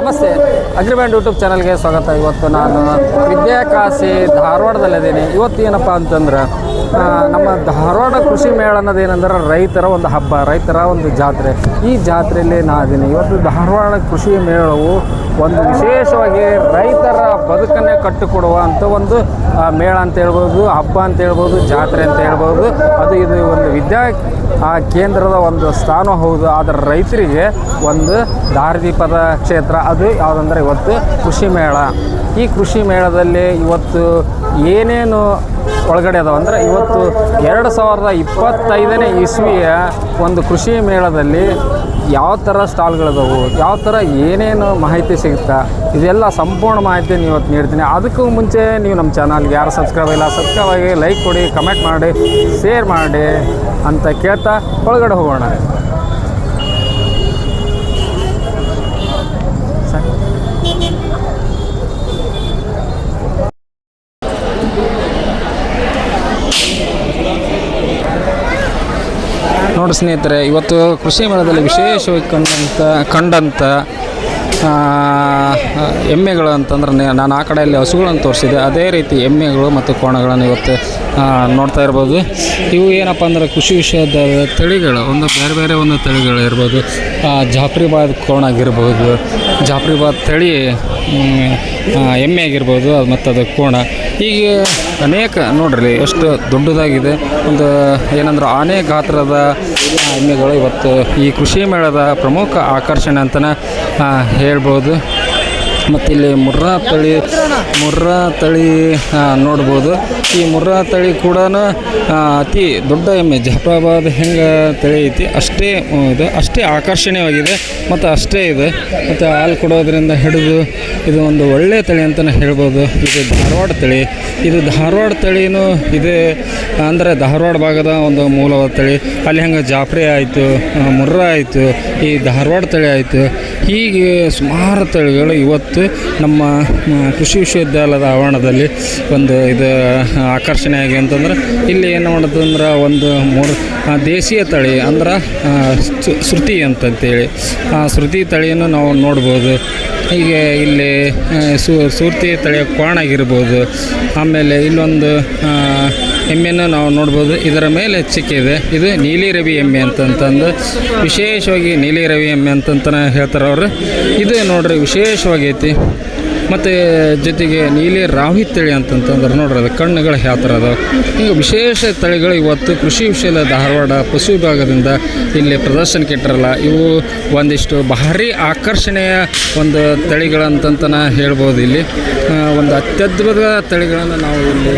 ನಮಸ್ತೆ. ಅಗ್ರಿಬ್ಯಾಂಡ್ ಯೂಟ್ಯೂಬ್ ಚಾನಲ್ಗೆ ಸ್ವಾಗತ. ಇವತ್ತು ನಾನು ವಿದ್ಯಾಕಾಶಿ ಧಾರವಾಡದಲ್ಲಿದ್ದೀನಿ. ಇವತ್ತು ಏನಪ್ಪ ಅಂತಂದ್ರೆ ನಮ್ಮ ಧಾರವಾಡ ಕೃಷಿ ಮೇಳ ಅನ್ನೋದೇನೆಂದ್ರೆ ರೈತರ ಒಂದು ಹಬ್ಬ, ರೈತರ ಒಂದು ಜಾತ್ರೆ. ಈ ಜಾತ್ರೆಯಲ್ಲಿ ನಾ ಇದ್ದೀನಿ ಇವತ್ತು ಧಾರವಾಡ ಕೃಷಿ ಮೇಳವು ಒಂದು ವಿಶೇಷವಾಗಿ ರೈತರ ಬದುಕನ್ನೇ ಕಟ್ಟಿಕೊಡುವ ಅಂತ ಒಂದು ಮೇಳ ಅಂತ ಹೇಳ್ಬೋದು, ಹಬ್ಬ ಅಂತ ಹೇಳ್ಬೋದು, ಜಾತ್ರೆ ಅಂತ ಹೇಳ್ಬೋದು. ಅದು ಇದು ಒಂದು ವಿದ್ಯಾ, ಆ, ಕೇಂದ್ರದ ಒಂದು ಸ್ಥಾನ ಹೌದು. ಆದರೆ ರೈತರಿಗೆ ಒಂದು ದಾರಿದೀಪದ ಕ್ಷೇತ್ರ. ಅದು ಯಾವುದಂದ್ರೆ ಇವತ್ತು ಕೃಷಿ ಮೇಳ. ಈ ಕೃಷಿ ಮೇಳದಲ್ಲಿ ಇವತ್ತು ಏನೇನು ಒಳಗಡೆ ಅದಾವ ಅಂದರೆ ಇವತ್ತು ಎರಡು ಸಾವಿರದ ಇಪ್ಪತ್ತೈದನೇ ಇಸ್ವಿಯ ಒಂದು ಕೃಷಿ ಮೇಳದಲ್ಲಿ ಯಾವ ಥರ ಸ್ಟಾಲ್ಗಳಿದಾವು, ಯಾವ ಥರ ಏನೇನು ಮಾಹಿತಿ ಸಿಗುತ್ತಾ, ಇದೆಲ್ಲ ಸಂಪೂರ್ಣ ಮಾಹಿತಿ ನೀವು ಇವತ್ತು ನೀಡ್ತೀನಿ. ಅದಕ್ಕೂ ಮುಂಚೆ ನೀವು ನಮ್ಮ ಚಾನಲ್ಗೆ ಯಾರು ಸಬ್ಸ್ಕ್ರೈಬ್ ಇಲ್ಲ, ಸಬ್ಸ್ಕ್ರೈಬ್ ಆಗಿ ಲೈಕ್ ಕೊಡಿ, ಕಮೆಂಟ್ ಮಾಡಿ, ಶೇರ್ ಮಾಡಿ ಅಂತ ಕೇಳ್ತಾ ಒಳಗಡೆ ಹೋಗೋಣ. ನೋಡಿ ಸ್ನೇಹಿತರೆ, ಇವತ್ತು ಕೃಷಿ ಮೇಳದಲ್ಲಿ ವಿಶೇಷವಾಗಿ ಕಂಡಂಥ ಕಂಡಂಥ ಎಮ್ಮೆಗಳು ಅಂತಂದ್ರೆ ನಾನು ಆ ಕಡೆಯಲ್ಲಿ ಹಸುಗಳನ್ನು ತೋರಿಸಿದೆ ಅದೇ ರೀತಿ ಎಮ್ಮೆಗಳು ಮತ್ತು ಕೋಣಗಳನ್ನು ಇವತ್ತು ನೋಡ್ತಾ ಇರ್ಬೋದು. ಇವು ಏನಪ್ಪ ಅಂದ್ರೆ ಕೃಷಿ ವಿಷಯದ ತಳಿಗಳು, ಒಂದು ಬೇರೆ ಬೇರೆ ಒಂದು ತಳಿಗಳು ಇರ್ಬೋದು. ಜಾಫ್ರಿಬಾದ್ ಕೋಣ ಆಗಿರ್ಬೋದು ಜಾಫ್ರಿಬಾದ್ ತಳಿ ಎಮ್ಮೆ ಆಗಿರ್ಬೋದು, ಅದು ಮತ್ತು ಅದು ಕೋಣ. ಹೀಗೆ ಅನೇಕ ನೋಡ್ರಿ, ಎಷ್ಟು ದೊಡ್ಡದಾಗಿದೆ. ಒಂದು ಏನಂದ್ರೆ ಆನೆ ಗಾತ್ರದ ಎಮ್ಮೆಗಳು ಇವತ್ತು ಈ ಕೃಷಿ ಮೇಳದ ಪ್ರಮುಖ ಆಕರ್ಷಣೆ ಅಂತಲೇ ಹೇಳ್ಬೋದು. ಮತ್ತು ಇಲ್ಲಿ ಮುರ್ರಾ ತಳಿ ಮುರ್ರಾ ತಳಿ ನೋಡ್ಬೋದು. ಈ ಮುರ್ರಾ ತಳಿ ಕೂಡ ಅತಿ ದೊಡ್ಡ ಎಮ್ಮೆ, ಜಫರಾಬಾದ್ ಹೆಂಗೆ ತಳಿ ಐತಿ ಅಷ್ಟೇ ಇದು. ಅಷ್ಟೇ ಆಕರ್ಷಣೀಯವಾಗಿದೆ, ಮತ್ತು ಅಷ್ಟೇ ಇದೆ. ಮತ್ತು ಹಾಲು ಕೊಡೋದ್ರಿಂದ ಹಿಡಿದು ಇದು ಒಂದು ಒಳ್ಳೆಯ ತಳಿ ಅಂತಲೇ ಹೇಳ್ಬೋದು. ಇದು ಧಾರವಾಡ ತಳಿ. ಇದು ಧಾರವಾಡ ತಳಿನೂ ಇದೆ, ಅಂದರೆ ಧಾರವಾಡ ಭಾಗದ ಒಂದು ಮೂಲವಾದ ತಳಿ. ಅಲ್ಲಿ ಹೆಂಗೆ ಜಾಫ್ರಿ ಆಯಿತು ಮುರ್ರಾ ಆಯಿತು, ಈ ಧಾರವಾಡ ತಳಿ ಆಯಿತು. ಹೀಗೆ ಸುಮಾರು ತಳಿಗಳು ಇವತ್ತು ನಮ್ಮ ಕೃಷಿ ವಿಶ್ವವಿದ್ಯಾಲಯದ ಆವರಣದಲ್ಲಿ ಒಂದು ಇದು ಆಕರ್ಷಣೆಯಾಗಿ ಅಂತಂದ್ರೆ ಇಲ್ಲಿ ಏನು ಮಾಡೋದಂದ್ರೆ ಒಂದು ಮೂರು ದೇಶೀಯ ತಳಿ ಅಂದ್ರೆ ಶ್ರುತಿ ಅಂತಂತೇಳಿ. ಆ, ಶ್ರುತಿ ತಳಿಯನ್ನು ನಾವು ನೋಡ್ಬೋದು. ಹೀಗೆ ಇಲ್ಲಿ ಸು, ಸೂರ್ತಿ ತಳಿಯ ಕ್ವಾಣಾಗಿರ್ಬೋದು ಆಮೇಲೆ ಇಲ್ಲೊಂದು ಎಮ್ಮೆಯನ್ನು ನಾವು ನೋಡ್ಬೋದು. ಇದರ ಮೇಲೆ ಚಿಕ್ಕಿದೆ ಇದು. ನೀಲಿ ರವಿ ಎಮ್ಮೆ ಅಂತಂತಂದು. ವಿಶೇಷವಾಗಿ ನೀಲಿ ರವಿ ಎಮ್ಮೆ ಅಂತಂತ ಹೇಳ್ತಾರೆ ಅವರು ಇದು ನೋಡ್ರಿ, ವಿಶೇಷವಾಗೈತಿ. ಮತ್ತು ಜೊತೆಗೆ ನೀಲಿ ರಾವಿ ತಳಿ ಅಂತಂತಂದ್ರೆ ನೋಡ್ರಿ ಅದು ಕಣ್ಣುಗಳು ಯಾವ ಥರ ಹಿಂಗೆ ವಿಶೇಷ ತಳಿಗಳು ಇವತ್ತು ಕೃಷಿ ವಿಷಯದ ಧಾರವಾಡ ಪಶು ವಿಭಾಗದಿಂದ ಇಲ್ಲಿ ಪ್ರದರ್ಶನಕ್ಕೆ ಇಟ್ಟರಲ್ಲ. ಇವು ಒಂದಿಷ್ಟು ಭಾರಿ ಆಕರ್ಷಣೆಯ ಒಂದು ತಳಿಗಳಂತಂತ ಹೇಳ್ಬೋದು ಇಲ್ಲಿ. ಒಂದು ಅತ್ಯದ್ಭುತ ತಳಿಗಳನ್ನು ನಾವು ಇಲ್ಲಿ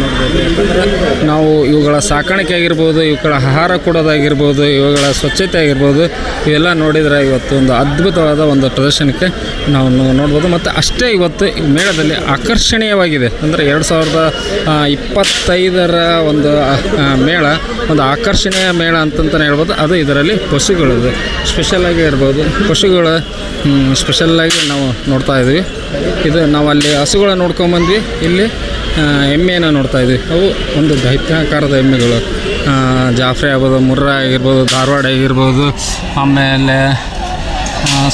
ನೋಡ್ಬೋದು. ನಾವು ಇವುಗಳ ಸಾಕಾಣಿಕೆ ಆಗಿರ್ಬೋದು, ಇವುಗಳ ಆಹಾರ ಕೊಡೋದಾಗಿರ್ಬೋದು, ಇವುಗಳ ಸ್ವಚ್ಛತೆ ಆಗಿರ್ಬೋದು, ಇವೆಲ್ಲ ನೋಡಿದರೆ ಇವತ್ತು ಒಂದು ಅದ್ಭುತವಾದ ಒಂದು ಪ್ರದರ್ಶನಕ್ಕೆ ನಾವು ನೋಡ್ಬೋದು. ಮತ್ತು ಅಷ್ಟೇ ಇವತ್ತು ಮೇಳದಲ್ಲಿ ಆಕರ್ಷಣೀಯವಾಗಿದೆ. ಅಂದರೆ ಎರಡು ಸಾವಿರದ ಇಪ್ಪತ್ತೈದರ ಒಂದು ಮೇಳ, ಒಂದು ಆಕರ್ಷಣೀಯ ಮೇಳ ಅಂತಂತಲೇ ಹೇಳ್ಬೋದು. ಅದು ಇದರಲ್ಲಿ ಪಶುಗಳದು. ಸ್ಪೆಷಲಾಗಿ ಇರ್ಬೋದು. ಪಶುಗಳ ಸ್ಪೆಷಲ್ಲಾಗಿ ನಾವು ನೋಡ್ತಾ ಇದ್ವಿ. ಇದು ನಾವು ಅಲ್ಲಿ ಹಸುಗಳ ನೋಡ್ಕೊಂಬಂದ್ವಿ ಇಲ್ಲಿ ಎಮ್ಮೆಯನ್ನು ನೋಡ್ತಾ ಇದ್ವಿ. ಅವು ಒಂದು ದೈತ್ಯಾಕಾರದ ಎಮ್ಮೆಗಳು. ಜಾಫ್ರೆ ಆಗ್ಬೋದು, ಮುರ್ರಾ ಆಗಿರ್ಬೋದು, ಧಾರವಾಡ ಆಗಿರ್ಬೋದು, ಆಮೇಲೆ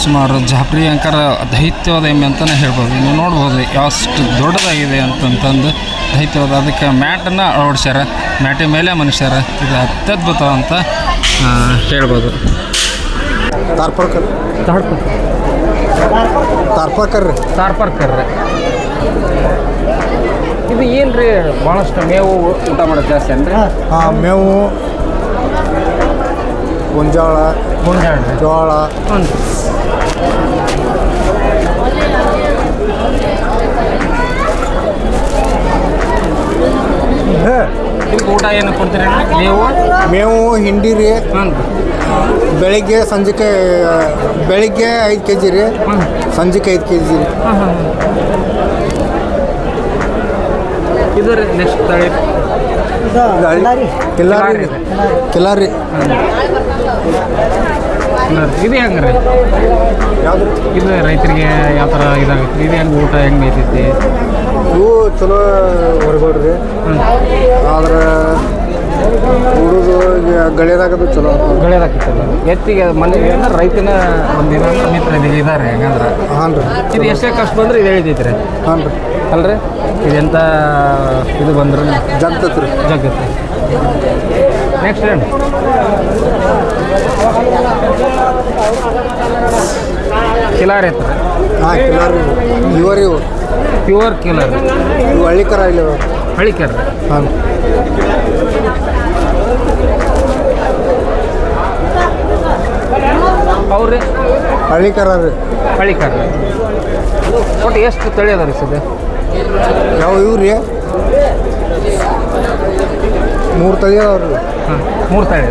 ಸುಮಾರು ಜಾಫ್ರಿ ಅಂಕರ ದೈತ್ಯವಾದ ಎಮ್ಮೆ ಅಂತಲೇ ಹೇಳ್ಬೋದು. ನೀವು ನೋಡ್ಬೋದು ಎಷ್ಟು ದೊಡ್ಡದಾಗಿದೆ ಅಂತಂತಂದು ದೈತ್ಯವಾದ. ಅದಕ್ಕೆ ಮ್ಯಾಟನ್ನು ಅಳವಡಿಸ್ಯಾರ. ಮ್ಯಾಟಿನ ಮೇಲೆ ಮನುಷ್ಯರ. ಇದು ಅತ್ಯದ್ಭುತ ಅಂತ ಹೇಳ್ಬೋದು. ತಾರ್ಪರ್ಕರ್ ತಾರ್ಪರ್ಕರ್ ರೀ ತಾರ್ಪರ್ಕರ್ ಇದು ಏನು ರೀ ಭಾಳಷ್ಟು ಮೇವು ಊಟ ಮಾಡೋದು ಜಾಸ್ತಿ ಅಂದ್ರೆ ಮೇವು ಗೊಂಜಾಳ ಜೋಳ. ಹ್ಞೂ ಹೇ, ಇದಕ್ಕೆ ಊಟ ಏನು ಕೊಡ್ತೀರಿ ಮೇವು? ಮೇವು ಹಿಂಡಿ ರೀ. ಹ್ಞೂ ಬೆಳಿಗ್ಗೆ ಸಂಜೆಗೆ ಬೆಳಿಗ್ಗೆ ಐದು ಕೆ ಜಿ ರೀ ಸಂಜೆಗೆ ಐದು ಕೆ ಜಿ ರೀ ಇದು ರೀ ನೆಕ್ಸ್ಟ್ ತಳಿ. ಕಿಲಾರಿ ಇದು ಹೆಂಗೆ ರೀ ಇದು ರೈತರಿಗೆ ಯಾವ ಥರ ಇದಾಗುತ್ತೆ? ಇದು ಹೆಂಗೆ ಊಟ ಹೆಂಗೆ ಮೇಯ್ತೈತಿ ಇವು ಚಲೋ ಹೊರಗೋಡ್ರಿ ಹ್ಞೂ ಆದ್ರೆ ಉಡುದು ಗಳ್ಯದಾಗದು ಚಲೋ ಗಳಿಯೋದಾಕಿತ್ತಲ್ಲ ಎತ್ತಿಗೆ ಮನೆ ರೈತನ ಒಂದು ಮಿತ್ರ ಇದು ಇದ್ದಾರೆ ಹೆಂಗಂದ್ರೆ? ಹಾಂ ರೀ ಇದು ಎಷ್ಟೇ ಕಷ್ಟ ಬಂದ್ರೆ ಇದು ಹೇಳಿದೈತ್ರಿ. ಹಾಂ ರೀ ಅಲ್ರಿ? ಇದೆಂತ ಇದು ಬಂದ್ರೆ ಜಗ್ತತ್ ರೀ ಜಗತ್ತು ನೆಕ್ಸ್ಟ್ ಏನು ಕಿಲಾರ್ ಐತ್ರ ಹಾಂ ಕಿಲಾರ್ ಇವರು ಇವು. ಪ್ಯೂರ್ ಕಿಲಾರ್ ಇವು ಹಳ್ಳಿ ಇಲ್ಲ ಹಳಿಕರ್ ಹಾಂ. ಅವ್ರಿ ಹಳ್ಳಿ ಕರ ರೀ. ಹಳಿಕರ್ ಒಟ್ಟು ಎಷ್ಟು ತಳಿ ಅದ ರೀ ಸದ್ಯ? ಯಾವ ಇವು ರೀ ಮೂರು ತಳಿ ರೀ ಹಾಂ ಮೂರು ತಳಿ.